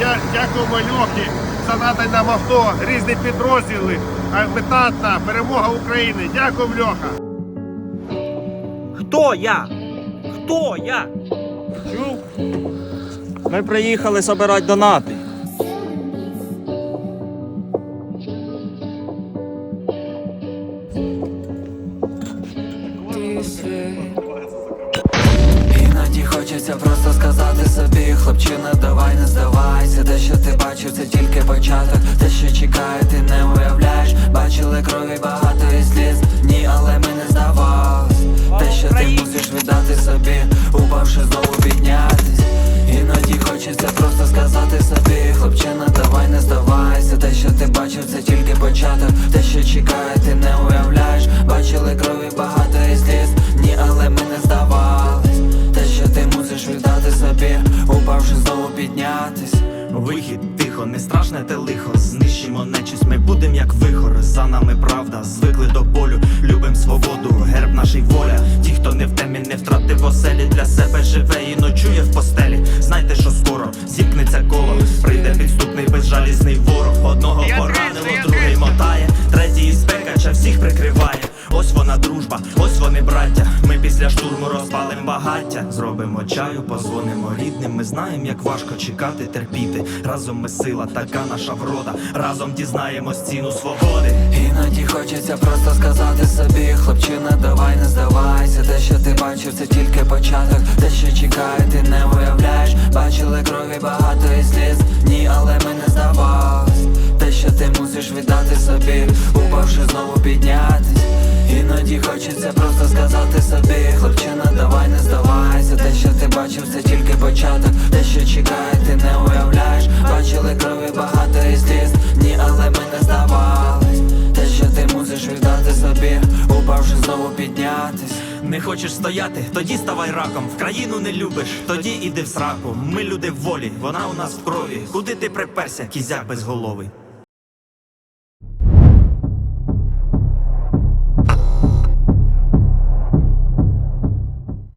дя- дякуємо Льохі за надані нам авто, різні підрозділи, метатна перемога України. Дякуємо, Льоха. Хто я? Хто я? Чув? Ми приїхали збирати донати. Іноді хочеться просто сказати собі, хлопчина, давай не здавайся, те, що ти бачив, це тільки початок, те, що чекає, ти не уявляєш. Бачили крові багато і сліз, ні, але ми не здавались. Те, що ти мусиш віддати собі, упавши знову піднятись. Іноді хочеться просто сказати собі, хлопчина, давай не здавайся, те, що ти бачив, це тільки початок, те, що чекає, Вихід тихо, не страшне те лихо. Знищимо нечисть, ми будем як вихор. За нами правда, звикли до болю, любим свободу, герб нашій воля. Ті, хто не в темі, не втратив оселі для себе живе і ночує в постелі. Знайте, що скоро зімкнеться коло. Прийде підступний безжалісний ворог. Одного поранило, другий мотає, третій із пекача всіх прикриває. Ось вона дружба, ось вони браття. Ми після штурму розпалим багаття. Зробимо чаю, позвонимо рідним. Ми знаємо, як важко чекати, терпіти. Разом ми сила, така наша врода. Разом дізнаємось ціну свободи. Іноді хочеться просто сказати собі, хлопчина, давай не здавайся. Те, що ти бачив, це тільки початок. Те, що чекає, ти не уявляєш. Бачили крові багато і сліз. Ні, але ми не здавались. Те, що ти мусиш віддати собі, упавши знову піднятись. Іноді хочеться просто сказати собі, хлопчина, давай не здавайся. Те, що ти бачив, це тільки початок. Те, що чекає, ти не уявляєш. Бачили крові багато і сліз. Ні, але ми не здавались. Те, що ти мусиш віддати собі, упавши знову піднятись. Не хочеш стояти, тоді ставай раком. В країну не любиш, тоді іди в сраку. Ми люди волі, вона у нас в крові. Куди ти приперся, кізяк безголовий?